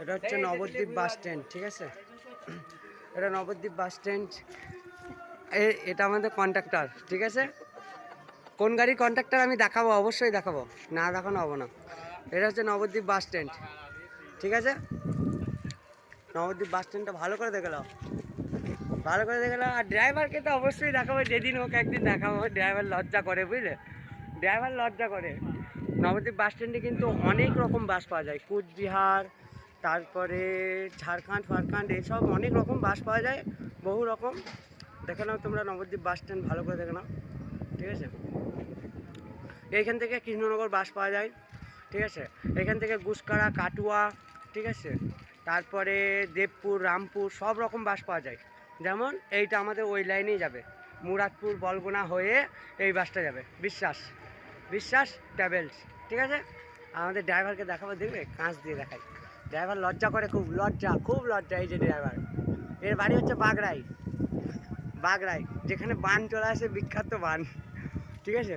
এটা হচ্ছে Nabadwip bus stand ঠিক আছে? এটা নবদ্বীপ বাস স্ট্যান্ড। এটা আমাদের কন্ট্রাক্টর ঠিক আছে? কোন গাড়ির কন্ট্রাক্টর আমি দেখাবো অবশ্যই দেখাবো। না দেখানো হব না। এটা হচ্ছে নবদ্বীপ বাস স্ট্যান্ড ঠিক আছে? নবদ্বীপ বাস স্ট্যান্ডটা ভালো করে দেখে নাও। ভালো করে দেখে নাও। আর ড্রাইভারকে তো অবশ্যই দেখাবো যেদিন ওকে একদিন দেখাবো। ড্রাইভার লজ্জা করে বুঝলে? ড্রাইভার লজ্জা করে। নবদ্বীপ বাস স্ট্যান্ডে কিন্তু অনেক রকম বাস পাওয়া যায়। কুচবিহার তারপরে ঝাড়খণ্ড, ফারখণ্ড এইসব অনেক রকম বাস পাওয়া যায়, বহু রকম। দেখে নাও তোমরা নবদ্বীপ বাস স্ট্যান্ড ভালো করে দেখে নাও, ঠিক আছে? এইখান থেকে কৃষ্ণনগর বাস পাওয়া যায়, ঠিক আছে? এখান থেকে গুসকারা, কাটুয়া, ঠিক আছে? তারপরে দেবপুর, রামপুর সব রকম বাস পাওয়া যায়। যেমন এইটা আমাদের ওই লাইনেই যাবে, মুরাদপুর, বলগুনা হয়ে এই বাসটা যাবে, বিশ্বাস বিশ্বাস ট্রাভেলস, ঠিক আছে? আমাদের ড্রাইভারকে দেখাবো, দেখবে, কাঁচ দিয়ে দেখাই ড্রাইভার লজ্জা করে, খুব লজ্জা খুব লজ্জা এই যে ড্রাইভার। এর বাড়ি হচ্ছে বাগড়াই। বাগড়াই, যেখানে বান চলে আসে, বিখ্যাত বান। ঠিক আছে?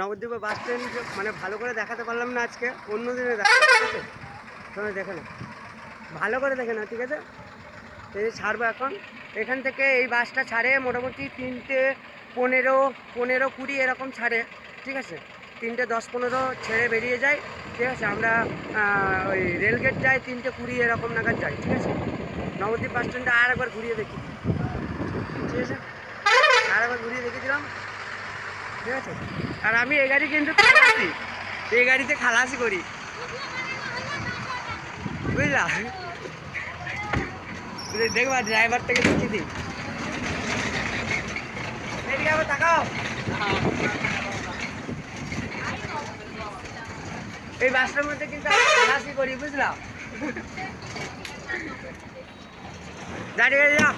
নবদ্বীপে বাস স্ট্যান্ড মানে ভালো করে দেখাতে পারলাম না আজকে, অন্য দিনে দেখা দেখে নাও। ভালো করে দেখে না ঠিক আছে? এই ছাড়বো এখন। এখান থেকে এই বাসটা ছাড়ে মোটামুটি তিনটে পনেরো পনেরো কুড়ি এরকম ছাড়ে। ঠিক আছে? তিনটে দশ পনেরো ছেড়ে বেরিয়ে যায়। ঠিক আছে? আমরা ওই রেলগেট যাই, তিনটে কুড়ি এরকম নাগাদ যাই, ঠিক আছে? নবদ্বীপ বাস স্ট্যান্ডটা আর একবার ঘুরিয়ে দেখি। ঠিক আছে? আর একবার ঘুরিয়ে দেখেছিলাম ঠিক আছে? আর আমি এই গাড়ি কিন্তু খালাসি এই গাড়িতে খালাসি করি। বুঝলা? দেখবা ড্রাইভার থেকে দেখিয়ে দিই। তাকাও। এই বাসটার মধ্যে কিন্তু খালাসি করি বুঝলাম দাঁড়িয়ে যাও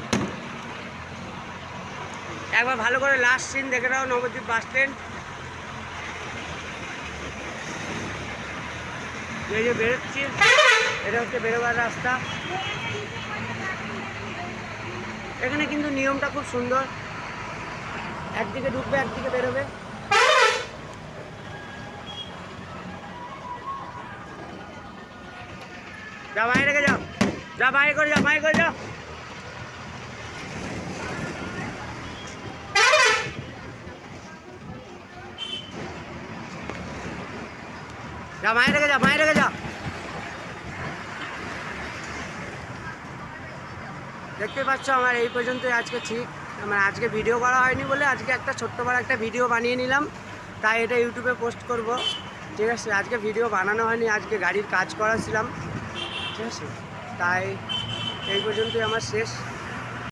একবার ভালো করে লাস্ট সিন দেখে নাও, নবদ্বীপ বাস স্ট্যান্ড এই যে বেরোচ্ছি, এটা হচ্ছে বেরোবার রাস্তা। এখানে কিন্তু নিয়মটা খুব সুন্দর। একদিকে ঢুকবে, একদিকে বেরোবে। যা বাইরে রেখে যাও। যা বাইরে করে যাও, বাইরে করে যাও। যা বাইরে রেখে যা বাইরে রেখে যাও। দেখতে পাচ্ছ আমার এই পর্যন্তই আজকে ঠিক। আমার আজকে ভিডিও করা হয়নি বলে আজকে একটা ছোট্ট বড় একটা ভিডিও বানিয়ে নিলাম। তাই এটা ইউটিউবে পোস্ট করব। ঠিক আছে, আজকে ভিডিও বানানো হয়নি, আজকে গাড়ির কাজ করাছিলাম। ঠিক আছে? তাই এই পর্যন্তই আমার শেষ।